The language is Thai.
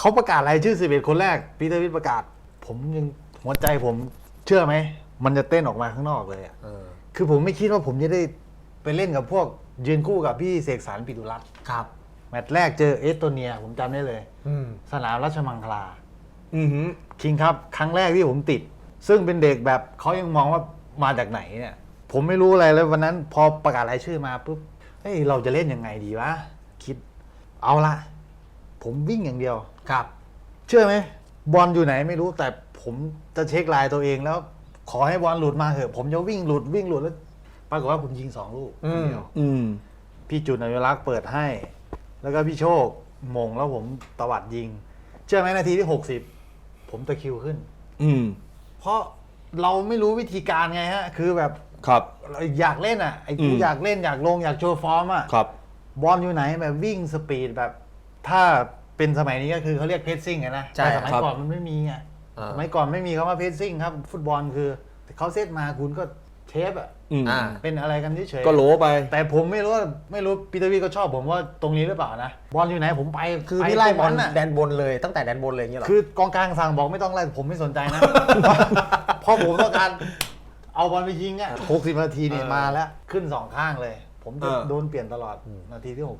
เขาประกาศรายชื่อ 11 คนแรกปีเตอร์วิทย์ประกาศ ผมยังหัวใจผมเชื่อไหม มันจะเต้นออกมาข้างนอกเลยอะเออคือผมไม่คิดว่าผมจะได้ไปเล่นกับพวกยืนคู่กับพี่เสกสรรปิตุรัตน์ครับ แมตช์แรกเจอเอสโตเนีย ผมจำได้เลย อืมสนามราชมังคลา อือหือ คิงครับครั้งแรกที่ผมติด ซึ่งเป็นเด็กแบบเขายังมองว่ามาจากไหนเนี่ย ผมไม่รู้อะไรเลยวันนั้นพอประกาศรายชื่อมาปุ๊บเฮ้ยเราจะเล่นยังไงดีวะ คิดเอาละ ผมวิ่งอย่างเดียว ครับ เชื่อไหมบอลอยู่ไหนไม่รู้แต่ผมจะเช็คไลน์ตัวเองแล้ว ขอให้บอลหลุดมาเถอะ ผมจะวิ่งหลุดวิ่งหลุดแล้วปรากฏว่าผมยิงสองลูกอืมคนเดียวอืม พี่จุนอนุรักษ์เปิดให้ แล้วก็พี่โชคมงแล้วผมตวัดยิง เชื่อไหมนาทีที่หกสิบผมตะคริวขึ้น อืม เพราะเราไม่รู้วิธีการไงฮะ คือแบบครับ เราอยากเล่นอะไอ้กูอืม อยากเล่นอยากลงอยากโชว์ฟอร์มอะ ครับ บอลอยู่ไหนแบบวิ่งสปีดแบบ ถ้าเป็นสมัยนี้ก็คือเขาเรียกเพสซิ่งอะนะใช่แต่สมัยครับก่อนมันไม่มีไงอ่า สมัยก่อนไม่มีคำว่าเพสซิ่งครับ ฟุตบอลคือเขาเซตมาคุณก็เทปอะอืมอ่า เป็นอะไรกันเฉยๆ ก็โหลไป แต่ผมไม่รู้ว่าไม่รู้ปีเตอร์วีก็ชอบผมว่าตรงนี้หรือเปล่านะบอลอยู่ไหนผมไปคือปพี่ไล่บอลตรงนั้นน่ะแดนบนเลยตั้งแต่แดนบนเลยอย่างเงี้ยเหรอ คือกองกลางสั่งบอกไม่ต้องไล่ผมไม่สนใจนะ เพราะผมต้องการเอาบอลไปยิงอะ60 นาทีเนี่ยเออมาแล้ว ขึ้นสองข้างเลย ผมจะเออ โดนเปลี่ยนตลอดนาทีที่ 60